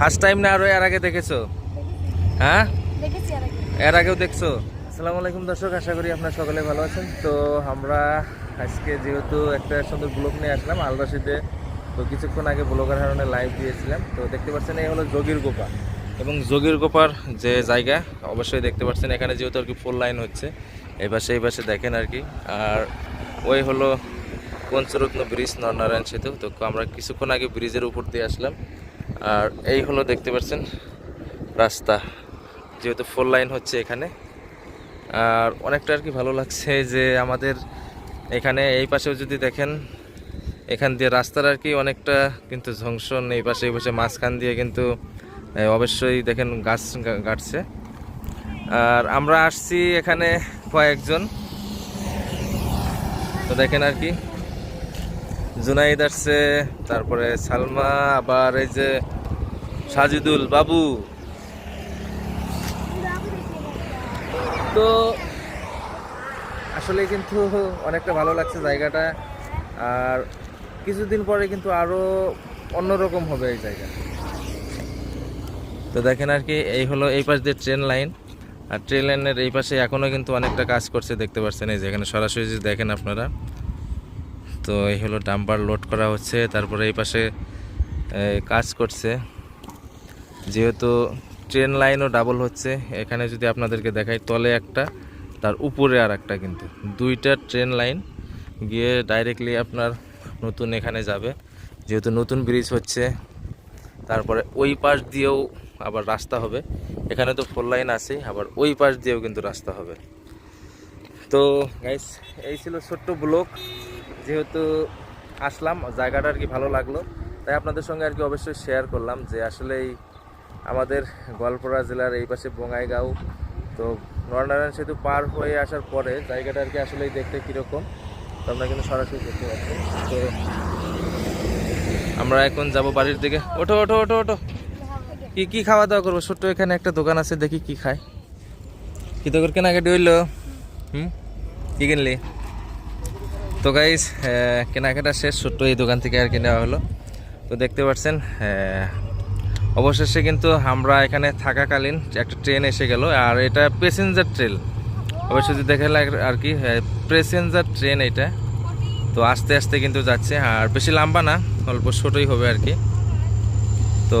First time না আরও এর আগে দেখেছ? হ্যাঁ? দেখেছি আর আগে এর আগেও দেখছ? আসসালামু আলাইকুম দর্শক আশা করি আপনারা সকলে ভালো আছেন। তো আমরা আজকে যেহেতু একটা সুন্দর ব্লগ নিয়ে আসলাম আলরাশিতে তো কিছুক্ষণ আগে ব্লগার হারণে লাইভ দিয়েছিলাম। তো দেখতে পাচ্ছেন এই হলো যোগীর গোপা। এবং যোগীর গোপার যে জায়গা অবশ্যই দেখতে পাচ্ছেন এখানে যেহেতু আর কি ফুল লাইন হচ্ছে। এই পাশে এই পাশে দেখেন আর কি। আর ওই হলো পঞ্চরত্ন ব্রিজ নরনারায়ণ সেতু। তো আমরা কিছুক্ষণ আগে ব্রিজের উপর দিয়ে আসলাম। আর এই হলো দেখতে পাচ্ছেন রাস্তা, যেহেতু ফোর লাইন হচ্ছে এখানে। আর অনেকটা আর কি ভালো লাগছে যে আমাদের এখানে এই পাশেও যদি দেখেন, এখান দিয়ে রাস্তার আর কি অনেকটা কিন্তু জংশন এই পাশে এই পাশে মাঝখান দিয়ে কিন্তু অবশ্যই দেখেন গাছ গা- গাড়ছে আর আমরা আসছি এখানে কয়েকজন। তো দেখেন আর কি জুনাইদ আসছে, তারপরে সালমা, আবার এই যে সাজিদুল বাবু। তো আসলে কিন্তু অনেকটা ভালো লাগছে জায়গাটা, আর কিছুদিন পরে কিন্তু আরও অন্যরকম হবে এই জায়গা। তো দেখেন আর কি, এই হলো এই পাশ দিয়ে ট্রেন লাইন, আর ট্রেন লাইনের এই পাশে এখনও কিন্তু অনেকটা কাজ করছে, দেখতে পাচ্ছেন এই যে, এখানে সরাসরি দেখেন আপনারা। তো এই হলো ডাম্পার লোড করা হচ্ছে, তারপরে এই পাশে কাজ করছে। যেহেতু ট্রেন লাইনও ডাবল হচ্ছে, এখানে যদি আপনাদেরকে দেখাই তলে একটা, তার উপরে আর একটা কিন্তু। দুইটা ট্রেন লাইন গিয়ে ডাইরেক্টলি আপনার নতুন এখানে যাবে। যেহেতু নতুন ব্রিজ হচ্ছে, তারপরে ওই পাশ দিয়েও আবার রাস্তা হবে। এখানে তো ফোর লাইন আছে আবার ওই পাশ দিয়েও কিন্তু রাস্তা হবে। তো গাইস এই ছিল ছোট্ট ব্লক যেহেতু আসলাম, জায়গাটা আর কি ভালো লাগল। তাই আপনাদের সঙ্গে আর কি অবশ্যই শেয়ার করলাম যে আসলেই আমাদের গোয়ালপাড়া জেলার এই পাশে বঙ্গাইগাঁও, তো নরনারায়ণ সেতু পার হয়ে আসার পরে জায়গাটা আর কি আসলেই দেখতে কীরকম, তো আমরা কিন্তু সরাসরি দেখতে পাচ্ছি। তো আমরা এখন যাব বাড়ির দিকে। ওঠো ওঠো ওঠো ওঠো। কি কি খাওয়া দাওয়া করব? ছোট্ট এখানে একটা দোকান আছে, দেখি কি খায়। কি তোর কেনাকাটি হইল? হুম? কি কিনলি? তো গাইস কেনাকাটা শেষ, ছোট্ট এই দোকান থেকে আর কি নেওয়া হলো। তো দেখতে পাচ্ছেন অবশেষে কিন্তু আমরা এখানে থাকাকালীন একটা ট্রেন এসে গেল, আর এটা প্যাসেঞ্জার ট্রেন অবশ্যই যদি দেখে আর কি প্যাসেঞ্জার ট্রেন এটা। তো আস্তে আস্তে কিন্তু যাচ্ছে, আর বেশি লম্বা না, অল্প ছোটই হবে আর কি। তো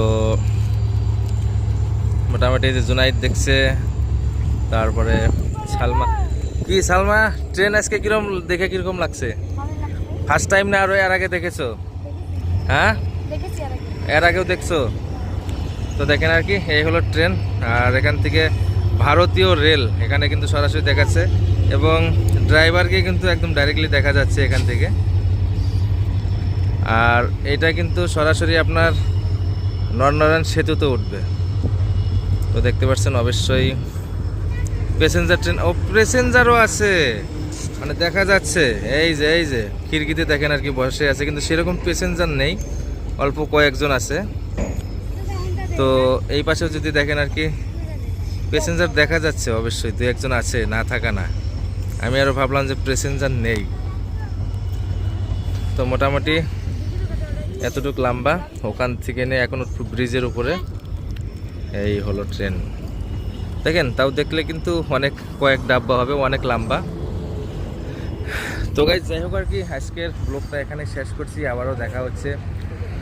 মোটামুটি যে জুনাইদ দেখছে, তারপরে সালমা কি সালমা, ট্রেন আজকে কীরকম দেখে কীরকম লাগছে? ফার্স্ট টাইম না আরও এর আগে দেখেছ? হ্যাঁ? এর আগেও দেখছ? তো দেখেন আর কি, এই হলো ট্রেন, আর এখান থেকে ভারতীয় রেল, এখানে কিন্তু সরাসরি দেখাচ্ছে, এবং ড্রাইভারকে কিন্তু একদম ডাইরেক্টলি দেখা যাচ্ছে এখান থেকে। আর এটা কিন্তু সরাসরি আপনার নরনারায়ণ সেতুতে উঠবে। তো দেখতে পাচ্ছেন, অবশ্যই প্যাসেঞ্জার ট্রেন ও প্যাসেঞ্জারও আছে। মানে দেখা যাচ্ছে, এই যে এই যে, খিড়কিতে দেখেন আর কি বসে আছে, কিন্তু সেরকম প্যাসেঞ্জার নেই, অল্প কয়েকজন আছে। তো এই পাশেও যদি দেখেন আর কি প্যাসেঞ্জার দেখা যাচ্ছে অবশ্যই, দু একজন আছে, না থাকা না। আমি আরও ভাবলাম যে প্যাসেঞ্জার নেই। তো মোটামুটি এতটুকু লম্বা, ওখান থেকে নিয়ে এখন ব্রিজের উপরে, এই হলো ট্রেন দেখেন, তাও দেখলে কিন্তু অনেক কয়েক ডাব্বা হবে, অনেক লম্বা। তো গাইজ যাই হোক আর কি, আজকের ব্লগটা এখানে শেষ করছি, আবারও দেখা হচ্ছে।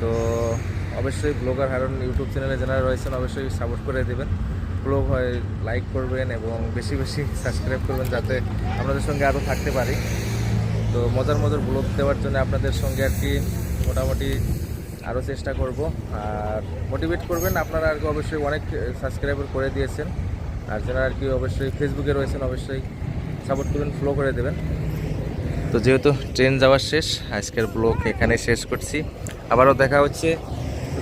তো অবশ্যই ব্লগার হারন ইউটিউব চ্যানেলে যারা রয়েছেন, অবশ্যই সাপোর্ট করে দেবেন। ব্লগ হয় লাইক করবেন এবং বেশি বেশি সাবস্ক্রাইব করবেন, যাতে আপনাদের সঙ্গে আরও থাকতে পারি। তো মজার মজার ব্লগ দেওয়ার জন্য আপনাদের সঙ্গে আর কি মোটামুটি আরও চেষ্টা করব। আর মোটিভেট করবেন, আপনারা আর কি অবশ্যই অনেক সাবস্ক্রাইবার করে দিয়েছেন। আর যারা আর কি অবশ্যই ফেসবুকে রয়েছেন, অবশ্যই সাপোর্ট করবেন ফ্লো করে দেবেন। তো যেহেতু ট্রেন যাওয়ার শেষ, আজকের ব্লগ এখানে শেষ করছি। আবারও দেখা হচ্ছে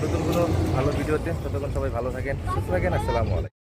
নতুন কোনো ভালো ভিডিওতে। ততক্ষণ সবাই ভালো থাকেন, সুস্থ থাকেন, আসসালামু আলাইকুম।